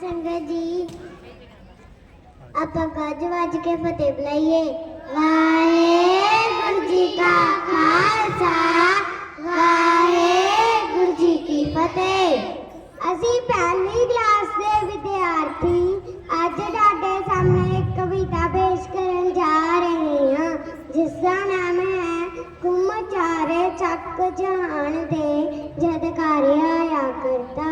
ਸੰਗਤ ਜੀ। ਆਪਾਂ ਗੱਜ ਵੱਜ ਕੇ ਫਤਿਹ ਬੁਲਾਈਏ। ਵਾਹਿਗੁਰੂ ਜੀ ਕਾ ਖਾਲਸਾ, ਵਾਹਿਗੁਰੂ ਜੀ ਕੀ ਫਤਿਹ। ਅਸੀਂ ਪਹਿਲੀ ਕਲਾਸ ਦੇ ਵਿਦਿਆਰਥੀ ਅੱਜ ਤੁਹਾਡੇ ਸਾਹਮਣੇ ਇੱਕ ਕਵਿਤਾ ਪੇਸ਼ ਕਰਨ ਜਾ ਰਹੇ ਹਾਂ ਜਿਸ ਦਾ ਨਾਮ ਹੈ ਕੁਮਚਾਰੇ ਚੱਕ ਜਹਾਨ ਦੇ ਜਦ ਕਾਰਿਆ ਆ ਕਰਤਾ।